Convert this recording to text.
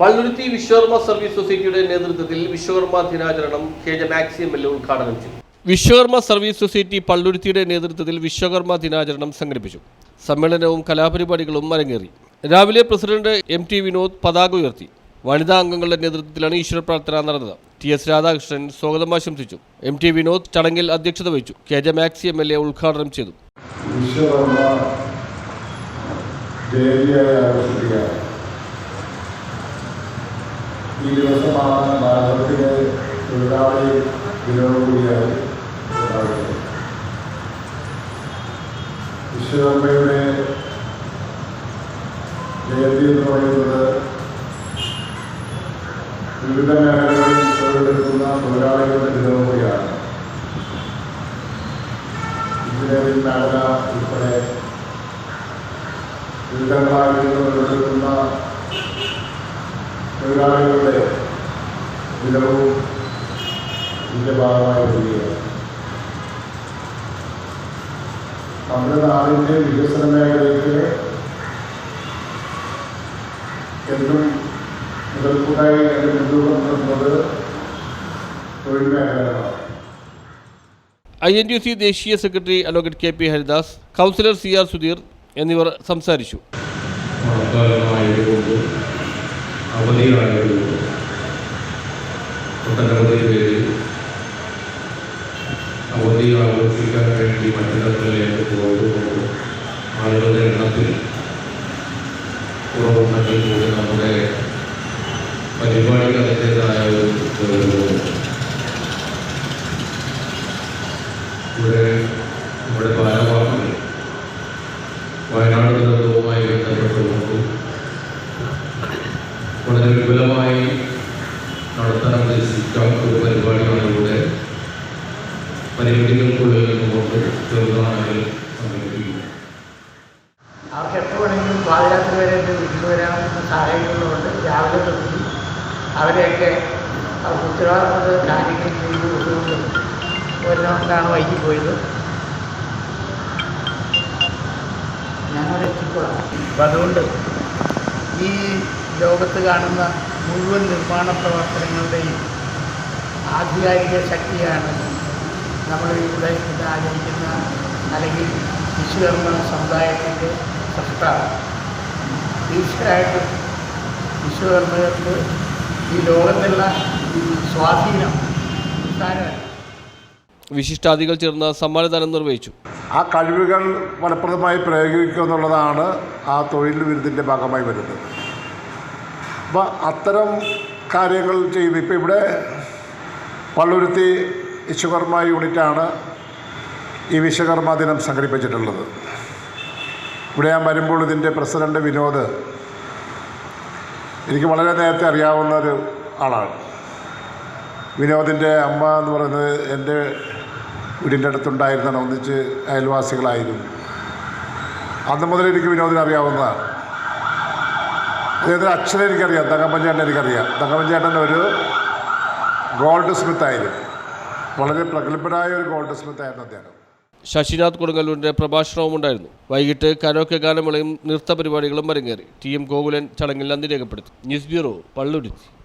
Palluruthy Vishwakarma service സൊസൈറ്റിയുടെ നേതൃത്വത്തിൽ വിശ്വകർമ്മ ദിനാചരണം K J Maxi M L ഉദ്ഘാടനം ചെയ്തു. വിശ്വകർമ്മ സർവീസ് സൊസൈറ്റി പള്ളുരുത്തിയുടെ നേതൃത്വത്തിൽ വിശ്വകർമ്മ ദിനാചരണം സംഘടിപ്പിച്ചു. സമ്മേളനവും കലാപരിപാടികളും അരങ്ങേറി. രാവിലെ പ്രസിഡന്റ് എം ടി വിനോദ് പതാക ഉയർത്തി. വനിതാ അംഗങ്ങളുടെ നേതൃത്വത്തിലാണ് ഈശ്വര പ്രാർത്ഥന നടന്നത്. ടി എസ് രാധാകൃഷ്ണൻ സ്വാഗതം ആശംസിച്ചു. എം ടി വിനോദ് ചടങ്ങിൽ അധ്യക്ഷത വഹിച്ചു. K J Maxi M L A ഉദ്ഘാടനം ചെയ്തു. വിശ്വകർമ്മ ജയന്തിയായി ഈ ദിവസമാണ് ഭാരതത്തിലെ തൊഴിലാളി ദിനവും കൂടിയായി വിശ്വകർമ്മയുടെ ജയന്തി എന്ന് പറയുന്നത് വിവിധ മേഖലകളിൽ തൊഴിലെടുക്കുന്ന തൊഴിലാളികളുടെ ദിനവും എഞ്ചിനീയറിംഗ് മേഖല ഉൾപ്പെടെ വിവിധ തൊഴിലെടുക്കുന്ന തൊഴിലാളികളുടെ വിലവും ഇതിന്റെ ഭാഗമായി വരികയാണ്. നമ്മുടെ നാടിന്റെ വികസന മേഖലയ്ക്ക് എന്നും മുതൽക്കൂട്ടായി അതിന് മുൻതൂക്കം നൽകുന്നത് തൊഴിൽ മേഖലകളാണ്. ഐ എൻ യു സി ദേശീയ secretary advocate K P Haridas councillor C R Sudheer എന്നിവർ സംസാരിച്ചു. മഴക്കാലമായതുകൊണ്ട് അവധിയായതുകൊണ്ട് ഒട്ടനവധി പേര് അവധി ആഘോഷിക്കാൻ വേണ്ടി മറ്റിടങ്ങളിലേക്ക് പോയതുകൊണ്ട് ആളുകളുടെ എണ്ണത്തിൽ കുറവുണ്ടെങ്കിൽ കൂടി നമ്മുടെ പരിപാടിക്ക് നടത്താൻ ഉദ്ദേശിച്ച ഒരു പരിപാടിയാണ് ഇവിടെ പരിമിതികൾക്കുള്ളിൽ നിന്നുകൊണ്ട് ചെറുതാണെങ്കിൽ സംഘടിപ്പിക്കുന്നത് അവർക്ക് എപ്പോൾ വേണമെങ്കിലും പാതിരാത്രി വരെ എന്റെ വീട്ടിൽ വരാവുന്ന സാഹചര്യങ്ങളുണ്ട്. രാവിലെ തൊട്ട് അവരെയൊക്കെ അവർക്ക് ഉത്തരവാദിത്തപ്പെട്ട കാര്യങ്ങൾ ചെയ്ത് കൊടുത്തുകൊണ്ട് കൊല്ലകൊണ്ടാണ് വൈകി പോയത്. ഞങ്ങൾ എത്തിക്കൊള്ളാം അപ്പം അതുകൊണ്ട് ഈ ലോകത്ത് കാണുന്ന മുഴുവൻ നിർമ്മാണ പ്രവർത്തനങ്ങളുടെയും ആധികാരിക ശക്തിയാണ് നമ്മൾ ഇവിടെ ഇത് ആചരിക്കുന്ന അല്ലെങ്കിൽ വിശ്വകർമ്മ സമുദായത്തിന്റെ സൃഷ്ടാവ്. തീർച്ചയായിട്ടും വിശ്വകർമ്മകർക്ക് ഈ ലോകത്തുള്ള സ്വാധീനം നിസ്സാരമല്ല വിശിഷ്ടാദികൾ ചേർന്ന് സമ്മാനദാനം നിർവഹിച്ചു. ആ കഴിവുകൾ ഫലപ്രദമായി പ്രയോഗിക്കുക എന്നുള്ളതാണ് ആ തൊഴിൽ വിരുദ്ധിന്റെ ഭാഗമായി വരുന്നത്. അപ്പോൾ അത്തരം കാര്യങ്ങൾ ചെയ്ത് ഇപ്പം ഇവിടെ പള്ളുരുത്തി വിശ്വകർമ്മ യൂണിറ്റാണ് ഈ വിശ്വകർമ്മ ദിനം സംഘടിപ്പിച്ചിട്ടുള്ളത്. ഇവിടെ ഞാൻ വരുമ്പോൾ ഇതിന്റെ പ്രസിഡന്റ് വിനോദ് എനിക്ക് വളരെ നേരത്തെ അറിയാവുന്ന ഒരു ആളാണ്. വിനോദിന്റെ അമ്മ എന്ന് പറയുന്നത് എന്റെ വീടിന്റെ അടുത്തുണ്ടായിരുന്ന ഒന്നിച്ച് അയൽവാസികളായിരുന്നു. അന്ന് മുതൽ എനിക്ക് വിനോദിനെ അറിയാവുന്നതാണ്. അദ്ദേഹത്തിന്റെ അച്ഛനെ എനിക്കറിയാം. തങ്കപ്പൻ എനിക്കറിയാം. തങ്കപ്പൻ ചേട്ടൻ ഒരു ഗോൾഡ് സ്മിത്ത് ആയിരുന്നു. വളരെ പ്രഗത്ഭനായ ഒരു ഗോൾഡ് സ്മിത്ത് ആയിരുന്നു അദ്ദേഹം. ശശിനാഥ് കൊടുങ്ങല്ലൂരിന്റെ പ്രഭാഷണവും ഉണ്ടായിരുന്നു. വൈകിട്ട് കരോക്കെ ഗാനമേളയും നൃത്ത പരിപാടികളും അരങ്ങേറി. ടി എം ഗോകുലൻ ചടങ്ങിൽ നന്ദി രേഖപ്പെടുത്തി. News bureau Palluruthy.